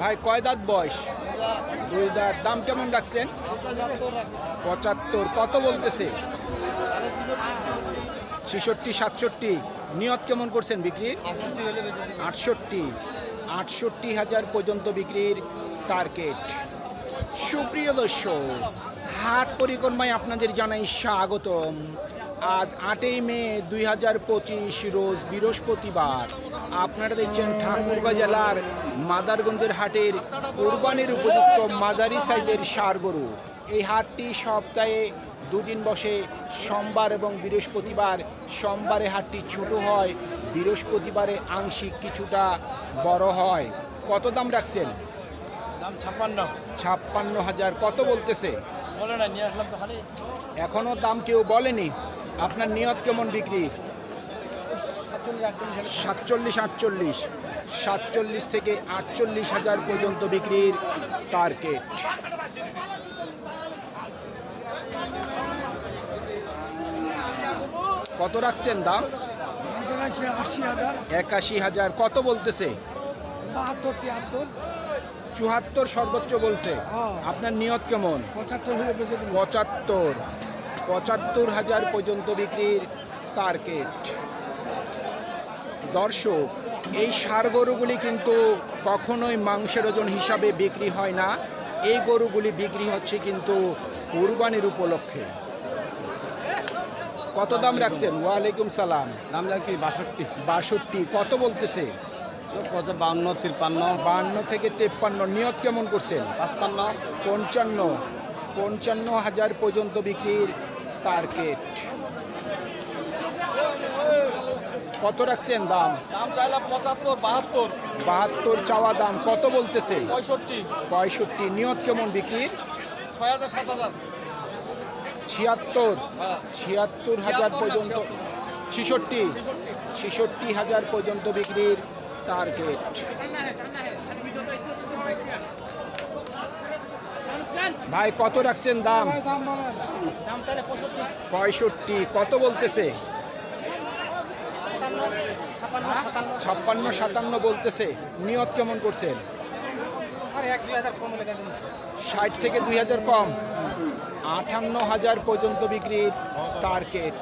ভাই, কয় দাঁত বয়স? দুই দাঁত। দাম কেমন রাখছেন? পঁচাত্তর। কত বলতেছে? ছেষট্টি, সাতষট্টি। নিয়ত কেমন করছেন বিক্রির আটষট্টি। আটষট্টি হাজার পর্যন্ত বিক্রির টার্গেট। সুপ্রিয় দর্শক, হাট পরিক্রমায় আপনাদের জানাই স্বাগতম। আজ আটই মে দুই হাজার পঁচিশ রোজ বৃহস্পতিবার। আপনারা দেখছেন ঠাকুরগাঁ জেলার মাদারগঞ্জের হাটের কোরবানির উপযুক্ত মাঝারি সাইজের সার গরু। এই হাটটি সপ্তাহে দুদিন বসে সোমবার এবং বৃহস্পতিবার। সোমবারে হাটটি ছোট হয় বৃহস্পতিবারে আংশিক কিছুটা বড় হয়। কত দাম রাখছেন? দাম ছাপ্পান্ন। ছাপ্পান্ন হাজার। কত বলতেছে? এখনও দাম কেউ বলেনি। আপনার নিয়ত কেমন বিক্রি? সাতচল্লিশ আটচল্লিশ। সাতচল্লিশ থেকে আটচল্লিশ হাজার পর্যন্ত বিক্রির টার্গেট কত রাখছেন দাম? আশি হাজার একাশি হাজার। কত বলতেছে? চুয়াত্তর সর্বোচ্চ বলছে। হ্যাঁ। আপনার নিয়ত কেমন? পঁচাত্তর পঁচাত্তর। পঁচাত্তর হাজার পর্যন্ত বিক্রির টার্গেট দর্শক এই সার গরুগুলি কিন্তু কখনোই মাংসের ওজন হিসাবে বিক্রি হয় না। এই গরুগুলি বিক্রি হচ্ছে কিন্তু কুরবানির উপলক্ষে। কত দাম রাখছেন? ওয়ালাইকুম সালাম। দাম লাগছে বাষট্টি। বাষট্টি কত বলতেছে? কত বাউন্ন তিপ্পান্ন বান্ন থেকে তেপ্পান্ন নিয়ত কেমন করছেন? পাঁচপান্ন। পঞ্চান্ন। পঞ্চান্ন হাজার পর্যন্ত বিক্রির টার্গেট। কত রাখছেন দাম? দাম চাইলাম পঁচাত্তর বাহাত্তর। বাহাত্তর চাওয়া দাম কত বলতেছে? পঁয়ষট্টি। পঁয়ষট্টি। নিয়ত কেমন বিক্রির? ছয় হাজার সাত হাজার। ছিয়াত্তর। হ্যাঁ। ছিয়াত্তর হাজার পর্যন্ত ছিষট্টি। ছিষট্টি হাজার পর্যন্ত বিক্রির টার্গেট। ভাই কত রাখছেন দাম? পঁয়ষট্টি। কত বলতেছে? ছাপ্পান্ন সাতান্ন বলতেছে। নিয়ত কেমন করছেন? ষাট থেকে দুই হাজার কম। আটান্ন হাজার পর্যন্ত বিক্রির টার্গেট।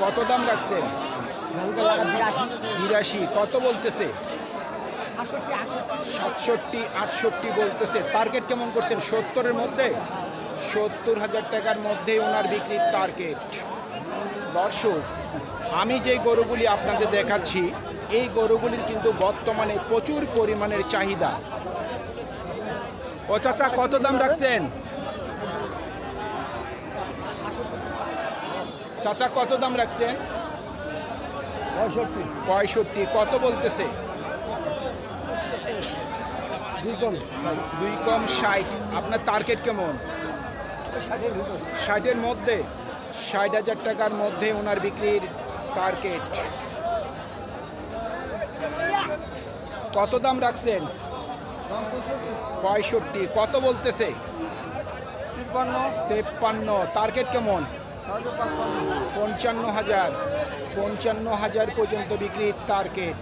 কত দাম রাখছেন? বিরাশি। কত বলতেছে? সাতষট্টি আটষট্টি বলতেছে। টার্গেট কেমন করছেন? সত্তরের মধ্যে? সত্তর হাজার টাকার মধ্যে ওনার বিক্রির টার্গেট দর্শক আমি যে গরুগুলি আপনাদের দেখাচ্ছি এই গরুগুলির কিন্তু বর্তমানে প্রচুর পরিমাণের চাহিদা। ও চাচা কত দাম রাখছেন? চাচা কত দাম রাখছেন? পঁয়ষট্টি। কত বলতেছে? দুই কম। দুই কম ষাট। আপনার টার্গেট কেমন? ষাটের মধ্যে? ষাট হাজার টাকার মধ্যে ওনার বিক্রির টার্গেট কত দাম রাখছেন? পঁয়ষট্টি। কত বলতেছে? তিপ্পান্ন। তেপ্পান্ন। টার্গেট কেমন? পঞ্চান্ন হাজার পঞ্চান্ন হাজার পর্যন্ত বিক্রির টার্গেট।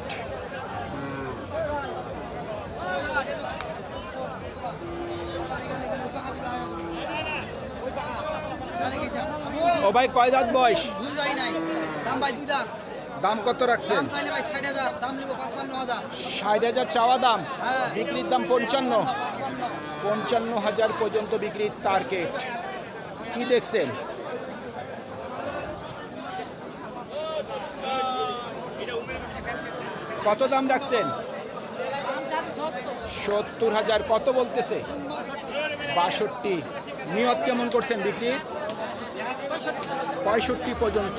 ও ভাই কয় দাঁত বয়স? দাম ভাই দুই দাম দাম কত রাখছেন? ষাট হাজার চাওয়া দাম? হ্যাঁ। বিক্রির দাম পঞ্চান্ন? পঞ্চান্ন হাজার পর্যন্ত বিক্রির টার্গেট। কি দেখছেন? কত দাম রাখছেন? সত্তর হাজার, কত বলতেছে? বাষট্টি। নিয়ত কেমন করছেন বিক্রি? পঁয়ষট্টি পর্যন্ত।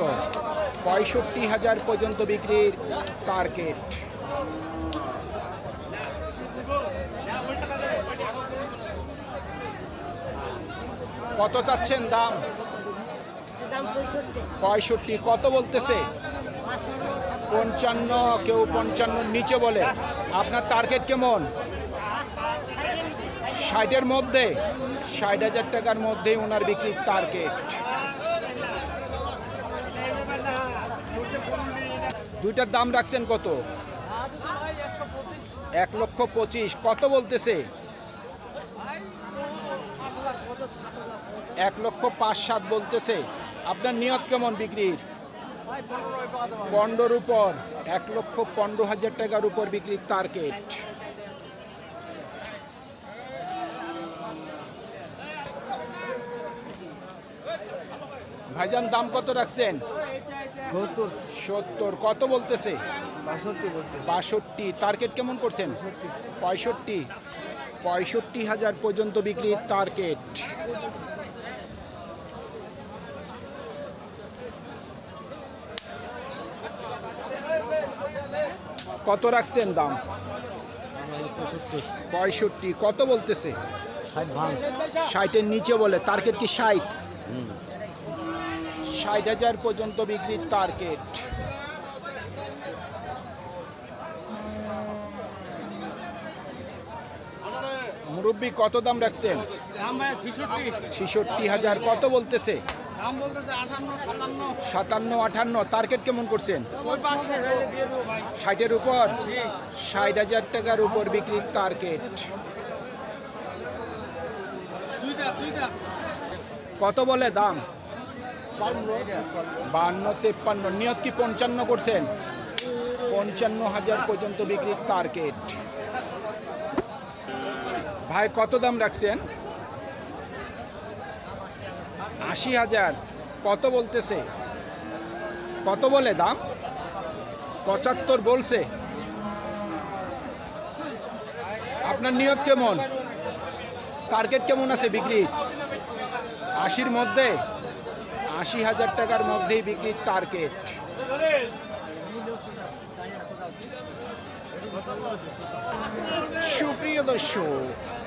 পঁয়ষট্টি হাজার পর্যন্ত বিক্রির টার্গেট কত চাচ্ছেন দাম? পঁয়ষট্টি। কত বলতেছে? পঞ্চান্ন, কেউ পঞ্চান্ন নিচে বলে। আপনার টার্গেট কেমন? ষাটের মধ্যে। ষাট হাজার টাকার মধ্যে ওনার বিক্রির টার্গেট দুইটার দাম রাখছেন কত? এক লক্ষ পঁচিশ। কত বলতেছে? এক লক্ষ পাঁচ সাত বলতেছে। আপনার নিয়ত কেমন বিক্রির? পনেরোর উপর এক লক্ষ পনেরো হাজার টাকার উপর বিক্রির টার্গেট। ভাইজান দাম কত রাখছেন? সত্তর। সত্তর। কত বলতেছে? বাষট্টি টার্গেট কেমন করছেন? পঁয়ষট্টি। পঁয়ষট্টি। হাজার পর্যন্ত বিক্রির টার্গেট। কত রাখছেন দাম? পঁয়ষট্টি। কত বলতেছে? ষাট ষাটের নিচে বলে টার্গেট কি ষাট? ষাট হাজার পর্যন্ত বিক্রির টার্গেট। মুরব্বী কত দাম রাখছেন? দাম ছিষট্টি হাজার। কত বলতেছে? সাতান্ন। আটান্ন। টার্গেট কেমন করছেন? ষাটের উপর? ষাট হাজার টাকার উপর বিক্রির টার্গেট কত বলে দাম? বান্ন তেপ্পান্ন। নিয়ত কি পঞ্চান্ন করছেন? পঞ্চান্ন হাজার পর্যন্ত বিক্রির টার্গেট ভাই কত দাম রাখছেন? আশি হাজার। কত বলতেছে? কত বলে দাম? পঁচাত্তর বলছে। আপনার নিয়ত কেমন? টার্গেট কেমন আছে বিক্রির আশির মধ্যে? আশি হাজার টাকার মধ্যেই বিক্রির টার্গেট সুপ্রিয় দর্শক